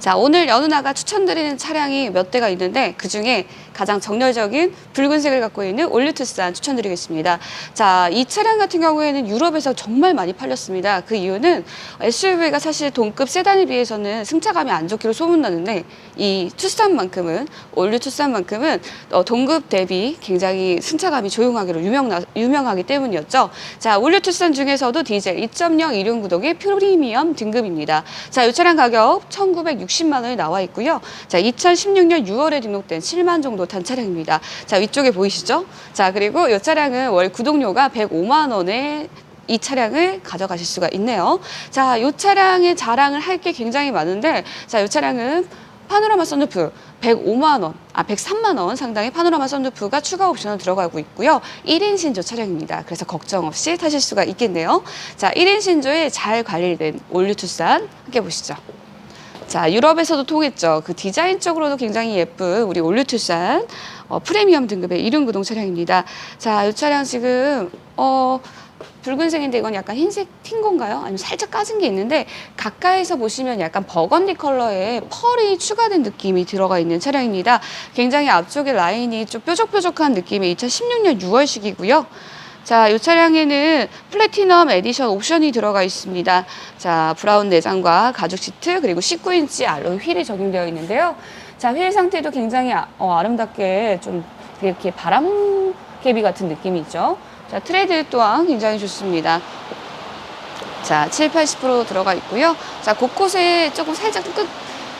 자, 오늘 연우나가 추천드리는 차량이 몇 대가 있는데 그 중에 가장 정열적인 붉은색을 갖고 있는 올류투싼 추천드리겠습니다. 자, 이 차량 같은 경우에는 유럽에서 정말 많이 팔렸습니다. 그 이유는 SUV가 사실 동급 세단에 비해서는 승차감이 안 좋기로 소문나는데 이 투싼만큼은 올류 투싼만큼은 어, 동급 대비 굉장히 승차감이 조용하기로 유명 유명하기 때문이었죠. 자, 올류 투싼 중에서도 디젤 2.0 이륜 구동의 프리미엄 등급입니다. 자, 이 차량 가격 1,960만 원이 나와 있고요. 자, 2016년 6월에 등록된 7만 정도 탄 차량입니다. 자, 위쪽에 보이시죠? 자, 그리고 이 차량은 월 구독료가 105만 원에 이 차량을 가져가실 수가 있네요. 자, 이 차량의 자랑을 할 게 굉장히 많은데, 자, 이 차량은 파노라마 썬루프 105만 원, 아 103만 원 상당의 파노라마 썬루프가 추가 옵션으로 들어가고 있고요. 1인 신조 차량입니다. 그래서 걱정 없이 타실 수가 있겠네요. 자, 1인 신조에 잘 관리된 올류 투싼 함께 보시죠. 자, 유럽에서도 통했죠. 그 디자인적으로도 굉장히 예쁜 우리 올류투산 어, 프리미엄 등급의 이륜 구동 차량입니다. 자, 이 차량 지금 어 붉은색인데 이건 약간 흰색 튄 건가요? 아니면 살짝 까진 게 있는데 가까이서 보시면 약간 버건디 컬러의 펄이 추가된 느낌이 들어가 있는 차량입니다. 굉장히 앞쪽에 라인이 좀 뾰족뾰족한 느낌의 2016년 6월식이고요. 자, 이 차량에는 플래티넘 에디션 옵션이 들어가 있습니다. 자, 브라운 내장과 가죽 시트 그리고 19인치 알로이 휠이 적용되어 있는데요. 자, 휠 상태도 굉장히 아, 름답게 좀 이렇게 바람개비 같은 느낌이 있죠. 자, 트레드 또한 굉장히 좋습니다. 자, 7, 80% 들어가 있고요. 자, 곳곳에 조금 살짝 끝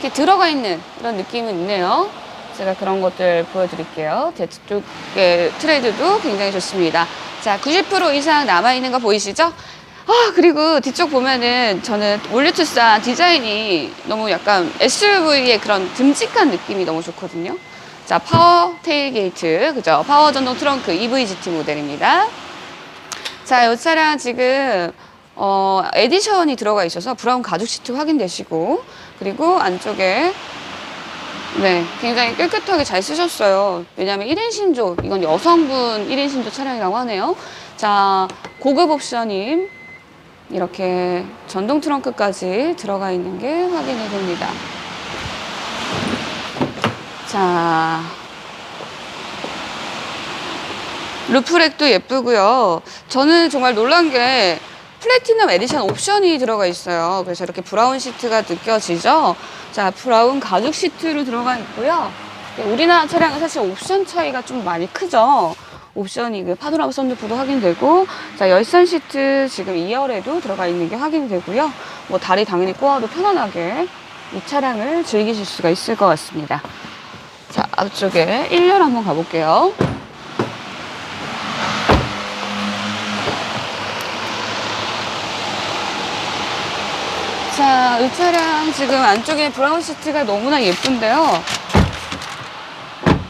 이렇게 들어가 있는 그런 느낌은 있네요. 제가 그런 것들 보여드릴게요. 뒤쪽에 트레드도 굉장히 좋습니다. 자, 90% 이상 남아있는 거 보이시죠? 아, 그리고 뒤쪽 보면은 저는 올류투싼 디자인이 너무 약간 SUV의 그런 듬직한 느낌이 너무 좋거든요. 자, 파워 테일게이트, 그죠? 파워 전동 트렁크 EVGT 모델입니다. 자, 이 차량 지금 어, 에디션이 들어가 있어서 브라운 가죽 시트 확인되시고 그리고 안쪽에 네, 굉장히 깨끗하게 잘 쓰셨어요. 왜냐하면 1인 신조, 이건 여성분 1인 신조 차량이라고 하네요. 자, 고급 옵션인 이렇게 전동 트렁크까지 들어가 있는 게 확인이 됩니다. 자, 루프렉도 예쁘고요. 저는 정말 놀란 게 플래티넘 에디션 옵션이 들어가 있어요. 그래서 이렇게 브라운 시트가 느껴지죠? 자, 브라운 가죽 시트로 들어가 있고요. 우리나라 차량은 사실 옵션 차이가 좀 많이 크죠? 옵션이 그 파노라마 썬루프도 확인되고, 자, 열선 시트 지금 2열에도 들어가 있는 게 확인이 되고요. 뭐 다리 당연히 꼬아도 편안하게 이 차량을 즐기실 수가 있을 것 같습니다. 자, 앞쪽에 1열 한번 가볼게요. 자, 이 차량 지금 안쪽에 브라운 시트가 너무나 예쁜데요.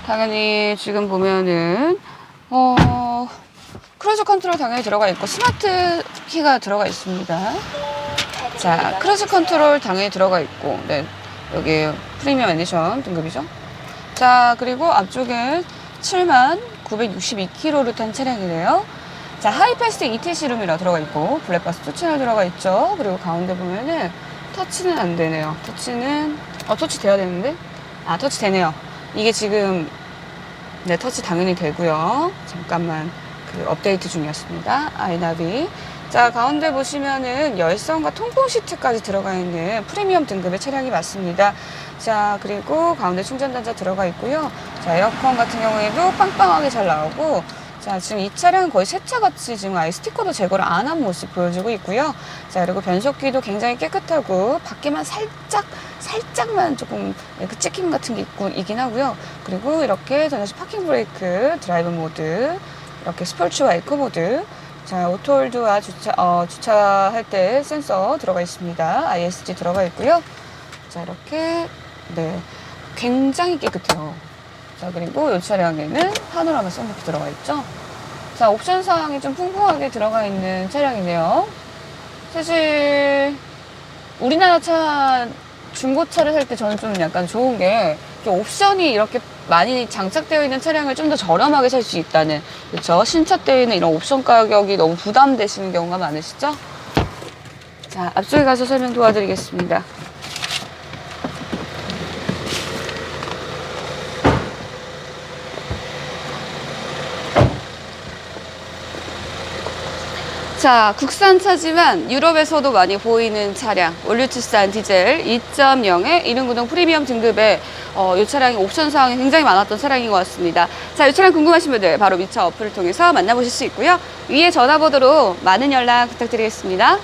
당연히 지금 보면은, 어, 크루즈 컨트롤 당연히 들어가 있고, 스마트 키가 들어가 있습니다. 자, 크루즈 컨트롤 당연히 들어가 있고, 네. 여기 프리미엄 에디션 등급이죠. 자, 그리고 앞쪽에 7만 962km를 탄 차량이네요. 자, 하이패스 ETC 룸이라 들어가 있고, 블랙박스 투 채널 들어가 있죠. 그리고 가운데 보면은 터치는 안 되네요. 터치는, 어, 터치 돼야 되는데? 아, 터치 되네요. 이게 지금, 네, 터치 당연히 되고요. 잠깐만, 그 업데이트 중이었습니다. 아이나비. 자, 가운데 보시면은 열선과 통풍 시트까지 들어가 있는 프리미엄 등급의 차량이 맞습니다. 자, 그리고 가운데 충전 단자 들어가 있고요. 자, 에어컨 같은 경우에도 빵빵하게 잘 나오고, 자, 지금 이 차량은 거의 새 차같이 지금 아예 스티커도 제거를 안 한 모습 보여주고 있고요. 자, 그리고 변속기도 굉장히 깨끗하고, 밖에만 살짝, 살짝만 조금 그 찍힘 같은 게 있고, 이긴 하고요. 그리고 이렇게 전자식 파킹 브레이크, 드라이브 모드, 이렇게 스포츠와 에코 모드, 자, 오토홀드와 주차, 어, 주차할 때 센서 들어가 있습니다. ISG 들어가 있고요. 자, 이렇게, 네. 굉장히 깨끗해요. 자, 그리고 이 차량에는 파노라마 썬루프 들어가 있죠. 자, 옵션 사항이 좀 풍부하게 들어가 있는 차량이네요. 사실, 우리나라 차, 중고차를 살 때 저는 좀 약간 좋은 게, 이렇게 옵션이 이렇게 많이 장착되어 있는 차량을 좀 더 저렴하게 살 수 있다는, 그렇죠? 신차 때에는 이런 옵션 가격이 너무 부담되시는 경우가 많으시죠? 자, 앞쪽에 가서 설명 도와드리겠습니다. 자, 국산차지만 유럽에서도 많이 보이는 차량, 올류투싼 디젤 2.0의 1륜구동 프리미엄 등급의 어, 이 차량이 옵션 사항이 굉장히 많았던 차량인 것 같습니다. 자, 이 차량 궁금하신 분들 바로 미처 어플을 통해서 만나보실 수 있고요. 위에 전화번호로 많은 연락 부탁드리겠습니다.